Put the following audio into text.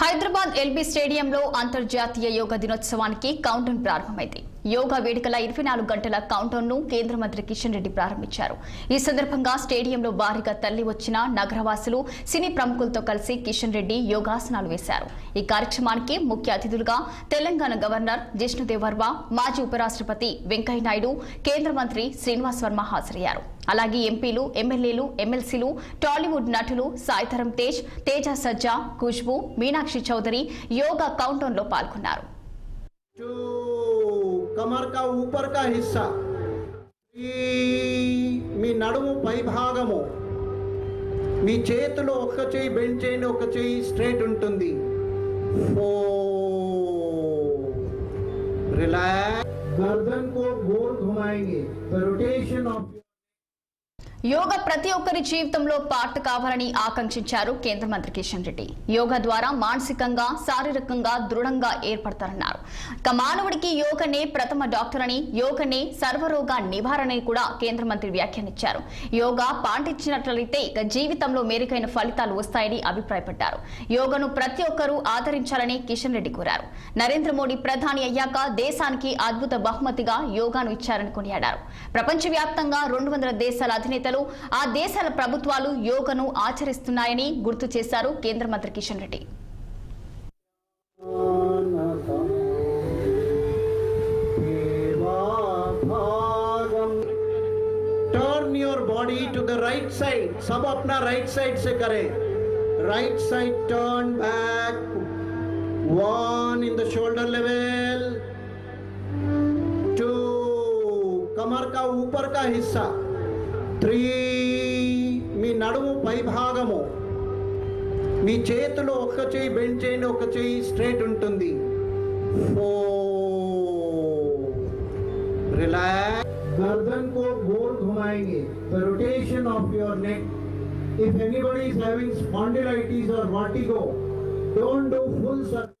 Hyderabad LB స్టేడియంలో అంతర్జాతీయ యోగా దినోత్సవానికి కౌంటౌన్ ప్రారంభమైంది. యోగా వేడుకల ఇరవై నాలుగు గంటల కౌంటౌన్ను కేంద్ర మంత్రి కిషన్ రెడ్డి ప్రారంభించారు. ఈ సందర్భంగా స్టేడియంలో భారీగా తల్లి వచ్చిన నగరవాసులు సినీ ప్రముఖులతో కలిసి కిషన్ రెడ్డి యోగాసనాలు వేశారు. ఈ కార్యక్రమానికి ముఖ్య అతిథులుగా తెలంగాణ గవర్నర్ జిష్ణుదేవ్ వర్మ మాజీ ఉపరాష్ట్రపతి వెంకయ్యనాయుడు కేంద్ర మంత్రి శ్రీనివాస్ వర్మ హాజరయ్యారు. అలాగే ఎంపీలు ఎమ్మెల్యేలు ఎమ్మెల్సీలు టాలీవుడ్ నటులు సాయిధరం తేజ్ తేజ సజ్జా ఖుష్బు మీనాక్షి చౌదరి యోగా కౌంటౌన్లో పాల్గొన్నారు. కమర్ కా ऊपर का हिस्सा ఈ మీ నడుము పై భాగము మీ చేతిలో ఒక చేయి బెండ్ చేయండి ఒక చేయి స్ట్రైట్ ఉంటుంది ఓ रिलैक्स गर्दन को गोल घुमाएंगे द रोटेशन ऑफ యోగా ప్రతి ఒక్కరి జీవితంలో పార్ట్ కావాలని ఆకాంక్షించారు కేంద్ర మంత్రి కిషన్ రెడ్డి. యోగా ద్వారా మానసికంగా శారీరకంగా దృఢంగా ఏర్పడతారన్నారు. ఇక మానవుడికి యోగనే ప్రథమ డాక్టర్ అని యోగనే సర్వరోగ నివారణ కూడా కేంద్ర మంత్రి వ్యాఖ్యానించారు. యోగా పాటించినట్లయితే ఇక జీవితంలో మెరుగైన ఫలితాలు వస్తాయని అభిప్రాయపడ్డారు. యోగను ప్రతి ఒక్కరూ ఆదరించాలని కిషన్ రెడ్డి కోరారు. నరేంద్ర మోడీ ప్రధాని అయ్యాక దేశానికి అద్భుత బహుమతిగా యోగాను ఇచ్చారని కొనియాడారు. ప్రపంచవ్యాప్తంగా రెండు వందల దేశాల అధినేత అధినేతలు ఆ దేశాల ప్రభుత్వాలు యోగను ఆచరిస్తున్నాయని గుర్తు చేశారు కేంద్ర మంత్రి Kishan Reddy turn your body to the right side सब अपना राइट साइड से करें right side turn back one in the shoulder level to कमर का ऊपर का हिस्सा త్రీ మీ నడుము పై భాగము మీ చేతిలో ఒక చేయి బెండ్ చేయండి ఒక చేయి స్ట్రైట్ ఉంటుంది फोर रिलैक्स गर्दन को गोल घुमाएंगे the rotation of your neck if anybody is having spondylitis or vertigo don't do full circle